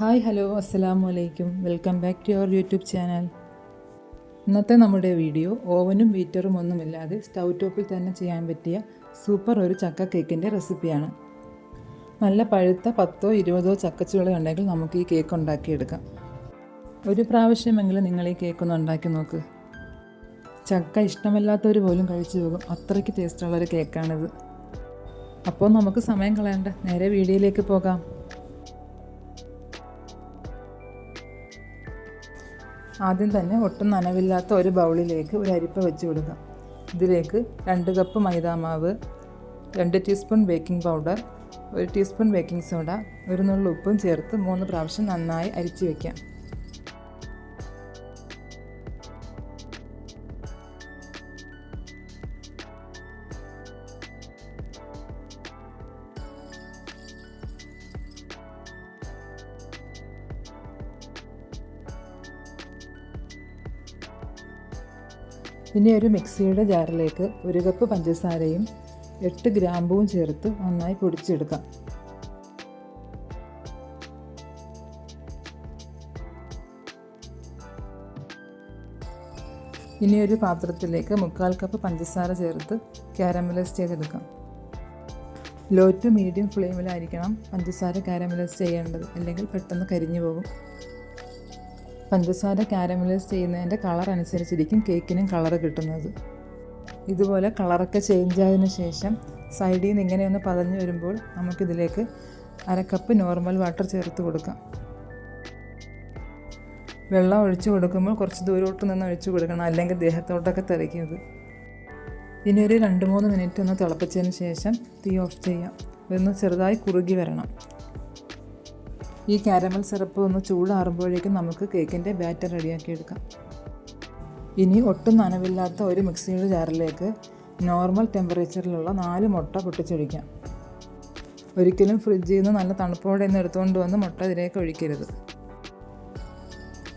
Hi hello അസ്സലാമു അലൈക്കും welcome back to our YouTube channel ഇന്നത്തെ നമ്മുടെ വീഡിയോ ഓവനും ബീറ്ററും ഒന്നുമില്ലാതെ സ്റ്റൗ ടോപ്പിൽ തന്നെ ചെയ്യാൻ പറ്റിയ സൂപ്പർ ഒരു ചക്ക കേക്കിന്റെ റെസിപ്പിയാണ് നല്ല പഴുത്ത പത്തോ ഇരുപതോ ചക്കച്ചുള ഉണ്ടെങ്കിൽ നമുക്ക് ഈ കേക്ക് ഉണ്ടാക്കിയെടുക്കാം. ഒരു പ്രാവശ്യമെങ്കിലും നിങ്ങൾ ഈ കേക്ക് ഒന്ന് ഉണ്ടാക്കി നോക്ക്. ചക്ക ഇഷ്ടമല്ലാത്തവർ പോലും കഴിച്ചു പോകും. അത്രയ്ക്ക് ടേസ്റ്റുള്ളൊരു കേക്കാണിത് അപ്പോൾ നമുക്ക് സമയം കളയണ്ട. നേരെ വീഡിയോയിലേക്ക് പോകാം. ആദ്യം തന്നെ ഒട്ടും നനവില്ലാത്ത ഒരു ബൗളിലേക്ക് ഒരു അരിപ്പ വെച്ച് കൊടുക്കാം. ഇതിലേക്ക് രണ്ട് കപ്പ് മൈദാമാവ് രണ്ട് ടീസ്പൂൺ ബേക്കിംഗ് പൗഡർ ഒരു ടീസ്പൂൺ ബേക്കിംഗ് സോഡ ഒരു നുള്ളു ഉപ്പും ചേർത്ത് മൂന്ന് പ്രാവശ്യം നന്നായി അരിച്ചു വയ്ക്കാം ഇനി ഒരു മിക്സിയുടെ ജാറിലേക്ക് ഒരു കപ്പ് പഞ്ചസാരയും എട്ട് ഗ്രാമ്പുവും ചേർത്ത് നന്നായി പൊടിച്ചെടുക്കാം. ഇനി ഒരു പാത്രത്തിലേക്ക് മുക്കാൽ കപ്പ് പഞ്ചസാര ചേർത്ത് കാരമലൈസ് ചെയ്തെടുക്കാം. ലോ ടു മീഡിയം ഫ്ലെയിമിലായിരിക്കണം പഞ്ചസാര കാരമലൈസ് ചെയ്യേണ്ടത്. അല്ലെങ്കിൽ പെട്ടെന്ന് കരിഞ്ഞു പോകും. പഞ്ചസാര കാരമലൈസ് ചെയ്യുന്നതിന്റെ കളർ അനുസരിച്ചിരിക്കും കേക്കിനും കളർ കിട്ടുന്നത്. ഇതുപോലെ കളറൊക്കെ ചേഞ്ച് ആയതിനു ശേഷം സൈഡിൽ നിന്ന് ഇങ്ങനെ ഒന്ന് പതഞ്ഞ് വരുമ്പോൾ നമുക്കിതിലേക്ക് കപ്പ് നോർമൽ വാട്ടർ ചേർത്ത് കൊടുക്കാം. വെള്ളം ഒഴിച്ചു കൊടുക്കുമ്പോൾ കുറച്ച് ദൂരോട്ട് നിന്ന് ഒഴിച്ചു കൊടുക്കണം അല്ലെങ്കിൽ ദേഹത്തോട്ടൊക്കെ തെറിക്കുന്നത് ഇനി ഒരു രണ്ട് മൂന്ന് മിനിറ്റ് ഒന്ന് തിളപ്പിച്ചതിന് ശേഷം തീ ഓഫ് ചെയ്യാം. ഒന്ന് ചെറുതായി കുറുകി വരണം. ഈ കാരമൽ സിറപ്പ് ഒന്ന് ചൂടാറുമ്പോഴേക്കും നമുക്ക് കേക്കിന്റെ ബാറ്റർ റെഡിയാക്കി എടുക്കാം. ഇനി ഒട്ടും നനവില്ലാത്ത ഒരു മിക്സിയുടെ ജാറിലേക്ക് നോർമൽ ടെമ്പറേച്ചറിലുള്ള നാല് മുട്ട പൊട്ടിച്ചൊഴിക്കാം. ഒരിക്കലും ഫ്രിഡ്ജിൽ നിന്ന് നല്ല തണുപ്പോടെ ഒന്ന് എടുത്തുകൊണ്ട് വന്ന് മുട്ട ഇതിലേക്ക് ഒഴിക്കരുത്.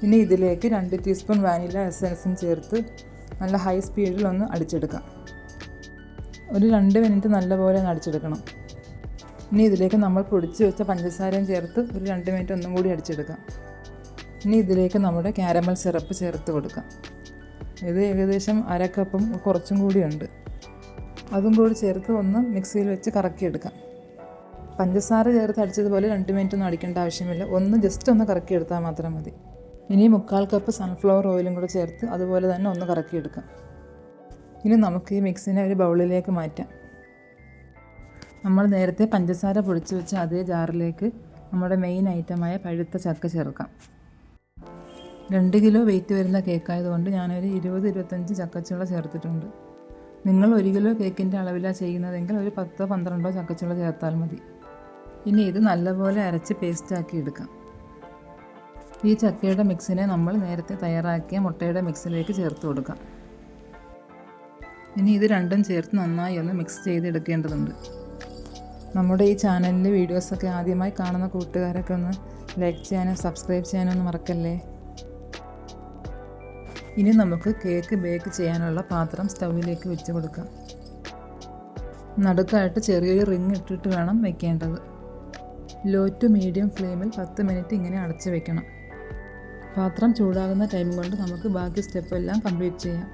ഇനി ഇതിലേക്ക് രണ്ട് ടീസ്പൂൺ വാനില എസൻസും ചേർത്ത് നല്ല ഹൈ സ്പീഡിൽ ഒന്ന് അടിച്ചെടുക്കാം. ഒരു രണ്ട് മിനിറ്റ് നല്ലപോലെ ഒന്ന് അടിച്ചെടുക്കണം. ഇനി ഇതിലേക്ക് നമ്മൾ പൊടിച്ച് വെച്ച പഞ്ചസാരയും ചേർത്ത് ഒരു രണ്ട് മിനിറ്റ് ഒന്നും കൂടി അടിച്ചെടുക്കാം. ഇനി ഇതിലേക്ക് നമ്മുടെ കാരമൽ സിറപ്പ് ചേർത്ത് കൊടുക്കാം. ഇത് ഏകദേശം അര കപ്പും കുറച്ചും കൂടിയുണ്ട് അതും കൂടി ചേർത്ത് ഒന്ന് മിക്സിയിൽ വെച്ച് കറക്കിയെടുക്കാം. പഞ്ചസാര ചേർത്ത് അടിച്ചതുപോലെ രണ്ട് മിനിറ്റ് ഒന്നും അടിക്കേണ്ട ആവശ്യമില്ല. ഒന്ന് ജസ്റ്റ് ഒന്ന് കറക്കിയെടുത്താൽ മാത്രം മതി. ഇനി മുക്കാൽ കപ്പ് സൺഫ്ലവർ ഓയിലും കൂടെ ചേർത്ത് അതുപോലെ തന്നെ ഒന്ന് കറക്കിയെടുക്കാം. ഇനി നമുക്ക് ഈ മിക്സിനെ ഒരു ബൗളിലേക്ക് മാറ്റാം. നമ്മൾ നേരത്തെ പഞ്ചസാര പൊടിച്ച് വെച്ച അതേ ജാറിലേക്ക് നമ്മുടെ മെയിൻ ഐറ്റമായ പഴുത്ത ചക്ക ചേർക്കാം. രണ്ട് കിലോ വെയിറ്റ് വരുന്ന കേക്കായതുകൊണ്ട് ഞാനൊരു ഇരുപത് ഇരുപത്തഞ്ച് ചക്കച്ചുള ചേർത്തിട്ടുണ്ട്. നിങ്ങൾ ഒരു കിലോ കേക്കിന്റെ അളവിലാണ് ചെയ്യുന്നതെങ്കിൽ ഒരു പത്തോ പന്ത്രണ്ടോ ചക്കച്ചുള ചേർത്താൽ മതി. ഇനി ഇത് നല്ലപോലെ അരച്ച് പേസ്റ്റാക്കി എടുക്കാം. ഈ ചക്കയുടെ മിക്സിനെ നമ്മൾ നേരത്തെ തയ്യാറാക്കിയ മുട്ടയുടെ മിക്സിലേക്ക് ചേർത്ത് കൊടുക്കാം. ഇനി ഇത് രണ്ടും ചേർത്ത് നന്നായി ഒന്ന് മിക്സ് ചെയ്തെടുക്കേണ്ടതുണ്ട്. നമ്മുടെ ഈ ചാനലിലെ വീഡിയോസൊക്കെ ആദ്യമായി കാണുന്ന കൂട്ടുകാരൊക്കെ ഒന്ന് ലൈക്ക് ചെയ്യാനും സബ്സ്ക്രൈബ് ചെയ്യാനും ഒന്ന് മറക്കല്ലേ? ഇനി നമുക്ക് കേക്ക് ബേക്ക് ചെയ്യാനുള്ള പാത്രം സ്റ്റൗവിലേക്ക് വെച്ച് കൊടുക്കാം. നടുക്കായിട്ട് ചെറിയൊരു റിങ് ഇട്ടിട്ട് വേണം വെക്കേണ്ടത്. ലോ ടു മീഡിയം ഫ്ലെയിമിൽ പത്ത് മിനിറ്റ് ഇങ്ങനെ അടച്ച് വെക്കണം. പാത്രം ചൂടാകുന്ന ടൈം കൊണ്ട് നമുക്ക് ബാക്കി സ്റ്റെപ്പ് എല്ലാം കംപ്ലീറ്റ് ചെയ്യാം.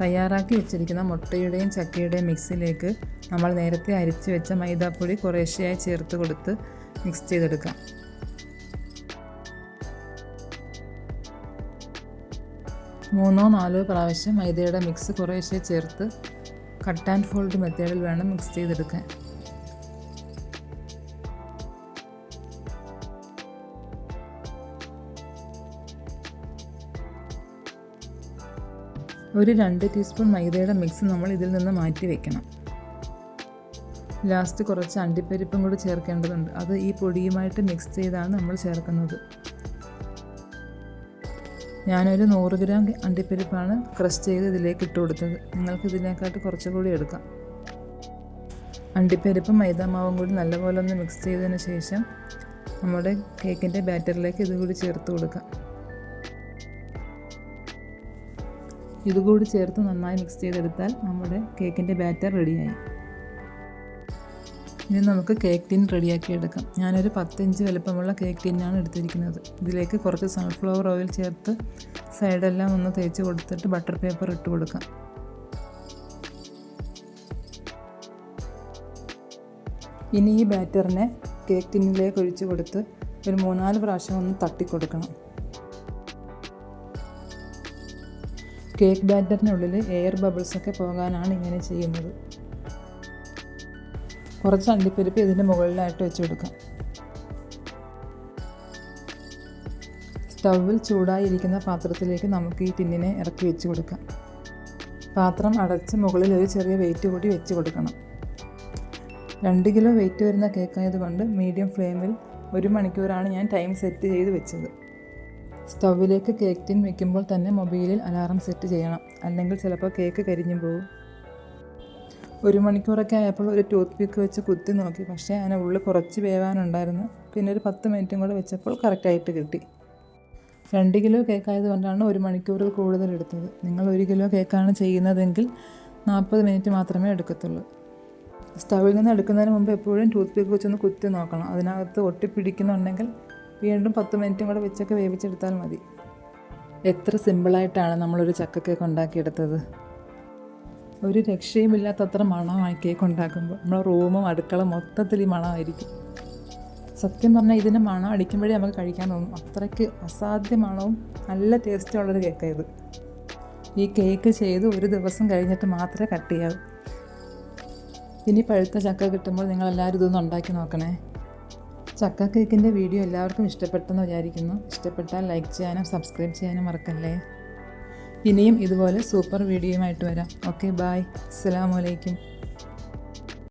തയ്യാറാക്കി വെച്ചിരിക്കുന്ന മുട്ടയുടെയും ചക്കയുടെയും മിക്സിലേക്ക് നമ്മൾ നേരത്തെ അരിച്ചു വെച്ച മൈദാപ്പൊടി കുറേശ്ശെയായി ചേർത്ത് കൊടുത്ത് മിക്സ് ചെയ്തെടുക്കാം. മൂന്നോ നാലോ പ്രാവശ്യം മൈദയുടെ മിക്സ് കുറേശ്ശെ ചേർത്ത് കട്ട് ആൻഡ് ഫോൾഡ് മെത്തേഡിൽ വേണം മിക്സ് ചെയ്തെടുക്കാൻ. ഒരു രണ്ട് ടീസ്പൂൺ മൈദയുടെ മിക്സ് നമ്മൾ ഇതിൽ നിന്ന് മാറ്റി വെക്കണം. ലാസ്റ്റ് കുറച്ച് അണ്ടിപ്പരിപ്പും കൂടി ചേർക്കേണ്ടതുണ്ട്. അത് ഈ പൊടിയുമായിട്ട് മിക്സ് ചെയ്താണ് നമ്മൾ ചേർക്കുന്നത്. ഞാനൊരു നൂറ് ഗ്രാം അണ്ടിപ്പരിപ്പാണ് ക്രഷ് ചെയ്ത് ഇതിലേക്ക് ഇട്ട് കൊടുത്തത്. നിങ്ങൾക്ക് ഇതിനേക്കാട്ട് കുറച്ചുകൂടി എടുക്കാം. അണ്ടിപ്പരിപ്പും മൈദാമാവും കൂടി നല്ലപോലെ ഒന്ന് മിക്സ് ചെയ്തതിന് ശേഷം നമ്മുടെ കേക്കിന്റെ ബാറ്ററിലേക്ക് ഇതുകൂടി ചേർത്ത് കൊടുക്കാം. ഇതുകൂടി ചേർത്ത് നന്നായി മിക്സ് ചെയ്തെടുത്താൽ നമ്മുടെ കേക്കിന്റെ ബാറ്റർ റെഡിയായി ഇനി നമുക്ക് കേക്ക് ടിൻ റെഡിയാക്കി എടുക്കാം ഞാനൊരു പത്തിഞ്ച് വലുപ്പമുള്ള കേക്ക് ടിന്നാണ് എടുത്തിരിക്കുന്നത്. ഇതിലേക്ക് കുറച്ച് സൺഫ്ലവർ ഓയിൽ ചേർത്ത് സൈഡെല്ലാം ഒന്ന് തേച്ച് കൊടുത്തിട്ട് ബട്ടർ പേപ്പർ ഇട്ട് കൊടുക്കാം. ഇനി ഈ ബാറ്ററിനെ കേക്ക് ടിന്നിലേക്ക് ഒഴിച്ച് കൊടുത്ത് ഒരു മൂന്നാൽ പ്രാവശ്യം ഒന്ന് തട്ടിക്കൊടുക്കണം. കേക്ക് ബാറ്ററിനുള്ളിൽ എയർ ബബിൾസൊക്കെ പോകാനാണ് ഇങ്ങനെ ചെയ്യുന്നത്. കുറച്ച് അണ്ടിപ്പരിപ്പ് ഇതിന്റെ മുകളിലായിട്ട് വെച്ച് കൊടുക്കാം. സ്റ്റൗവിൽ ചൂടായിരിക്കുന്ന പാത്രത്തിലേക്ക് നമുക്ക് ഈ ടിന്നിനെ ഇറക്കി വെച്ച് കൊടുക്കാം. പാത്രം അടച്ച് മുകളിൽ ഒരു ചെറിയ വെയിറ്റ് കൂടി വെച്ച് കൊടുക്കണം. രണ്ട് കിലോ വെയിറ്റ് വരുന്ന കേക്കായതുകൊണ്ട് മീഡിയം ഫ്ലെയിമിൽ ഒരു മണിക്കൂറാണ് ഞാൻ ടൈം സെറ്റ് ചെയ്ത് വെച്ചത്. സ്റ്റൗവിലേക്ക് കേക്ക് ടിൻ വെക്കുമ്പോൾ തന്നെ മൊബൈലിൽ അലാറം സെറ്റ് ചെയ്യണം. അല്ലെങ്കിൽ ചിലപ്പോൾ കേക്ക് കരിഞ്ഞു പോകും ഒരു മണിക്കൂറൊക്കെ ആയപ്പോൾ ഒരു ടൂത്ത് പിക്ക് വെച്ച് കുത്തി നോക്കി. പക്ഷേ അതിന് ഉള്ളിൽ കുറച്ച് വേവാനുണ്ടായിരുന്നു. പിന്നെ ഒരു പത്ത് മിനിറ്റും കൂടെ വെച്ചപ്പോൾ കറക്റ്റായിട്ട് കിട്ടി. രണ്ട് കിലോ കേക്ക് ആയതുകൊണ്ടാണ് ഒരു മണിക്കൂറിൽ കൂടുതൽ എടുത്തത്. നിങ്ങൾ ഒരു കിലോ കേക്കാണ് ചെയ്യുന്നതെങ്കിൽ നാൽപ്പത് മിനിറ്റ് മാത്രമേ എടുക്കത്തുള്ളൂ. സ്റ്റവിൽ നിന്ന് എടുക്കുന്നതിന് മുമ്പ് എപ്പോഴും ടൂത്ത് പിക്ക് വെച്ചൊന്ന് കുത്തി നോക്കണം. അതിനകത്ത് ഒട്ടിപ്പിടിക്കുന്നുണ്ടെങ്കിൽ വീണ്ടും പത്ത് മിനിറ്റും കൂടെ വെച്ചൊക്കെ വേവിച്ചെടുത്താൽ മതി. എത്ര സിമ്പിളായിട്ടാണ് നമ്മളൊരു ചക്ക കേക്ക് ഉണ്ടാക്കിയെടുത്തത്. ഒരു രക്ഷയുമില്ലാത്തത്ര മണമായി കേക്ക് ഉണ്ടാക്കുമ്പോൾ. നമ്മുടെ റൂമും അടുക്കള മൊത്തത്തിൽ ഈ മണമായിരിക്കും. സത്യം പറഞ്ഞാൽ ഇതിന്റെ മണം അടിക്കുമ്പോഴേ നമുക്ക് കഴിക്കാൻ തോന്നും. അത്രയ്ക്ക് അസാധ്യ മണവും നല്ല ടേസ്റ്റുള്ളൊരു കേക്കാണ് ഇത്. ഈ കേക്ക് ചെയ്ത് ഒരു ദിവസം കഴിഞ്ഞിട്ട് മാത്രമേ കട്ട് ചെയ്യാവൂ. ഇനി പഴുത്ത ചക്ക കിട്ടുമ്പോൾ നിങ്ങളെല്ലാവരും ഇതൊന്ന് ഉണ്ടാക്കി നോക്കണേ. ചക്ക കേക്കിന്റെ വീഡിയോ എല്ലാവർക്കും ഇഷ്ടപ്പെട്ടെന്ന് വിചാരിക്കുന്നു. ഇഷ്ടപ്പെട്ടാൽ ലൈക്ക് ചെയ്യാനും സബ്സ്ക്രൈബ് ചെയ്യാനും മറക്കല്ലേ? ഇനിയും ഇതുപോലെ സൂപ്പർ വീഡിയോയുമായിട്ട് വരാം. ഓക്കെ ബായ് അസ്സാം വലൈക്കും